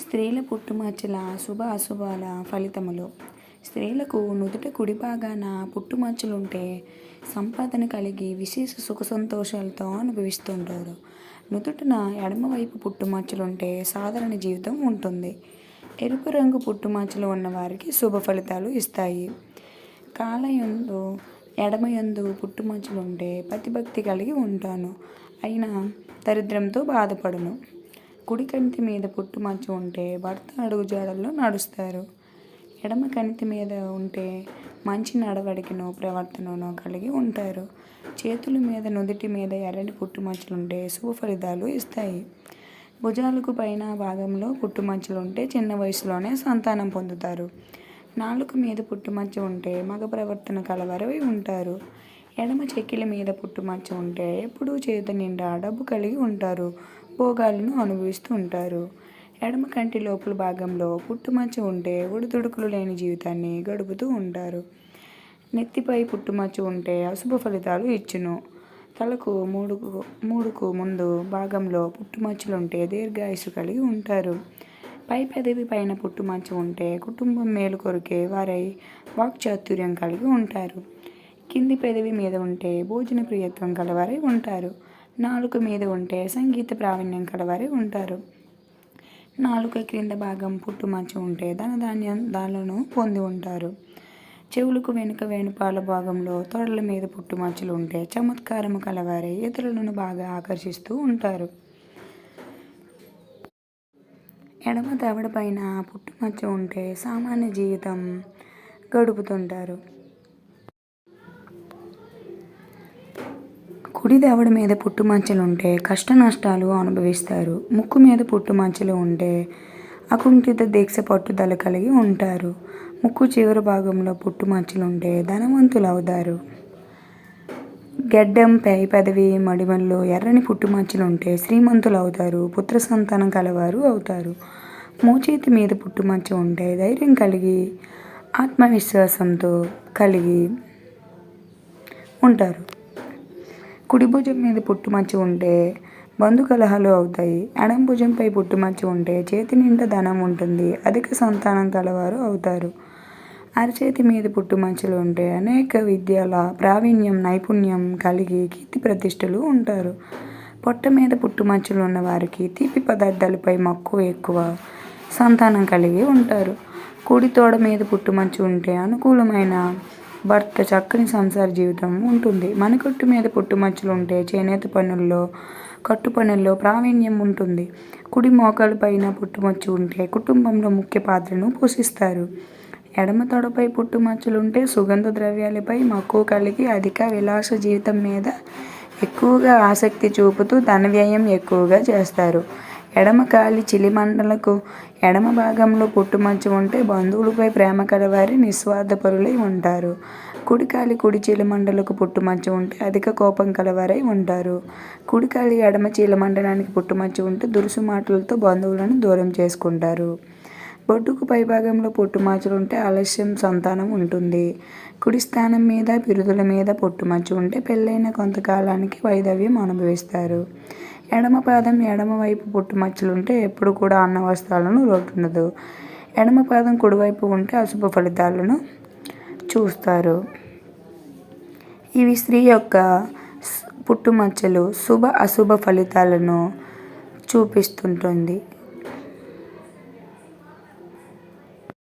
స్త్రీల పుట్టుమచ్చల శుభ అశుభాల ఫలితములు. స్త్రీలకు నుదుట కుడి భాగాన పుట్టుమచ్చలుంటే సంపాదన కలిగి విశేష సుఖ సంతోషాలతో అనుభవిస్తుంటారు. నుదుటిన ఎడమవైపు పుట్టుమచ్చలుంటే సాధారణ జీవితం ఉంటుంది. ఎరుపు రంగు పుట్టుమచ్చలు ఉన్నవారికి శుభ ఫలితాలు ఇస్తాయి. కాలయందు ఎడమయందు పుట్టుమచ్చలుంటే ఉంటే కలిగి ఉంటాను. అయినా దరిద్రంతో బాధపడును. కుడి కంటి మీద పుట్టు మచ్చ ఉంటే భర్త అడుగుజాడల్లో నడుస్తారు. ఎడమ కంటి మీద ఉంటే మంచి నడవడికను ప్రవర్తనను కలిగి ఉంటారు. చేతుల మీద నుదుటి మీద ఎర్రని పుట్టుమచ్చలు ఉంటే శుభ ఫలితాలు ఇస్తాయి. భుజాలకు పైన భాగంలో పుట్టుమచ్చలు ఉంటే చిన్న వయసులోనే సంతానం పొందుతారు. నాలుక మీద పుట్టుమచ్చ ఉంటే మగ ప్రవర్తన కలవరవి ఉంటారు. ఎడమ చెక్కిల మీద పుట్టుమచ్చ ఉంటే ఎప్పుడూ చేతి నిండా డబ్బు కలిగి ఉంటారు. భోగాలను అనుభవిస్తూ ఉంటారు. ఎడమ కంటి లోపల భాగంలో పుట్టుమచ్చ ఉంటే ఒడిదుడుకులు లేని జీవితాన్ని గడుపుతూ ఉంటారు. నెత్తిపై పుట్టుమచ్చ ఉంటే అశుభ ఫలితాలు ఇచ్చును. తలకు మూడుకు మూడుకు ముందు భాగంలో పుట్టుమచ్చలుంటే దీర్ఘాయుసు కలిగి ఉంటారు. పై పెదవి పైన పుట్టుమచ్చ ఉంటే కుటుంబం మేలు కొరికే వారై వాక్చాతుర్యం కలిగి ఉంటారు. కింది పెదవి మీద ఉంటే భోజన ప్రియత్వం కలవారై ఉంటారు. నాలుక మీద ఉంటే సంగీత ప్రావీణ్యం కలవారే ఉంటారు. నాలుక క్రింద భాగం పుట్టుమచ్చ ఉంటే ధనధాన్యం దానిలను పొంది ఉంటారు. చెవులకు వెనుక వేణుపాల భాగంలో తొడల మీద పుట్టుమచ్చలు ఉంటే చమత్కారము కలవారే ఇతరులను బాగా ఆకర్షిస్తూ ఉంటారు. ఎడమ దవడ పైన పుట్టుమచ్చ ఉంటే సామాన్య జీవితం గడుపుతుంటారు. కుడి దవడ మీద పుట్టు పుట్టుమచ్చలు ఉంటే కష్ట నష్టాలు అనుభవిస్తారు. ముక్కు మీద పుట్టు పుట్టుమచ్చలు ఉంటే అకుంఠిత దీక్ష పట్టుదల కలిగి ఉంటారు. ముక్కు చివరి భాగంలో పుట్టు పుట్టుమచ్చలు ఉంటే ధనవంతులు అవుతారు గెడ్డం పై పెదవి మడిమల్లో ఎర్రని పుట్టు పుట్టుమచ్చలు ఉంటే శ్రీమంతులు అవుతారు పుత్ర సంతానం కలవారు అవుతారు. మోచేతి మీద పుట్టు పుట్టుమచ్చ ఉంటే ధైర్యం కలిగి ఆత్మవిశ్వాసంతో కలిగి ఉంటారు. కుడి భుజం మీద పుట్టుమచ్చ ఉంటే బంధు కలహాలు అవుతాయి. ఎడం భుజంపై పుట్టుమచ్చ ఉంటే చేతి నిండా ధనం ఉంటుంది. అధిక సంతానం కలవారు అవుతారు. అరచేతి మీద పుట్టుమచ్చలు ఉంటే అనేక విద్యల ప్రావీణ్యం నైపుణ్యం కలిగి కీర్తి ప్రతిష్టలు ఉంటారు. పొట్ట మీద పుట్టుమచ్చలు ఉన్న వారికి తీపి పదార్థాలపై మక్కువ ఎక్కువ సంతానం కలిగి ఉంటారు. కుడి తోడ మీద పుట్టుమచ్చ ఉంటే అనుకూలమైన భర్త చక్కని సంసార జీవితం ఉంటుంది. మణికట్టు మీద పుట్టుమచ్చలు ఉంటే చేనేత పనుల్లో కట్టు పనుల్లో ప్రావీణ్యం ఉంటుంది. కుడి మోకాల పైన పుట్టుమచ్చు ఉంటే కుటుంబంలో ముఖ్య పాత్రను పోషిస్తారు. ఎడమ తొడపై పుట్టుమచ్చలు ఉంటే సుగంధ ద్రవ్యాలపై మక్కువ కలిగి అధిక విలాస జీవితం మీద ఎక్కువగా ఆసక్తి చూపుతూ ధన వ్యయం ఎక్కువగా చేస్తారు. ఎడమ కాలి చిలిమండలకు ఎడమ భాగంలో పుట్టుమచ్చ ఉంటే బంధువులపై ప్రేమ కలవారి నిస్వార్థపరులై ఉంటారు. కుడికాలి కుడి చీలమండలకు పుట్టుమచ్చ ఉంటే అధిక కోపం కలవారై ఉంటారు. కుడికాలి ఎడమ చీలమండలానికి పుట్టుమచ్చ ఉంటే దురుసు మాటలతో బంధువులను దూరం చేసుకుంటారు. బొడ్డుకు పైభాగంలో పుట్టుమచ్చలు ఉంటే ఆలస్యం సంతానం ఉంటుంది. కుడి స్థానం మీద బిరుదుల మీద పుట్టుమచ్చ ఉంటే పెళ్ళైన కొంతకాలానికి వైధవ్యం అనుభవిస్తారు. ఎడమ పాదం ఎడమ వైపు పుట్టుమచ్చలు ఉంటే ఎప్పుడు కూడా అన్న వస్త్రాలను లోటుండదు ఎడమ పాదం కుడివైపు ఉంటే అశుభ ఫలితాలను చూస్తారు. ఇవి స్త్రీ యొక్క పుట్టుమచ్చలు శుభ అశుభ ఫలితాలను చూపిస్తుంటుంది.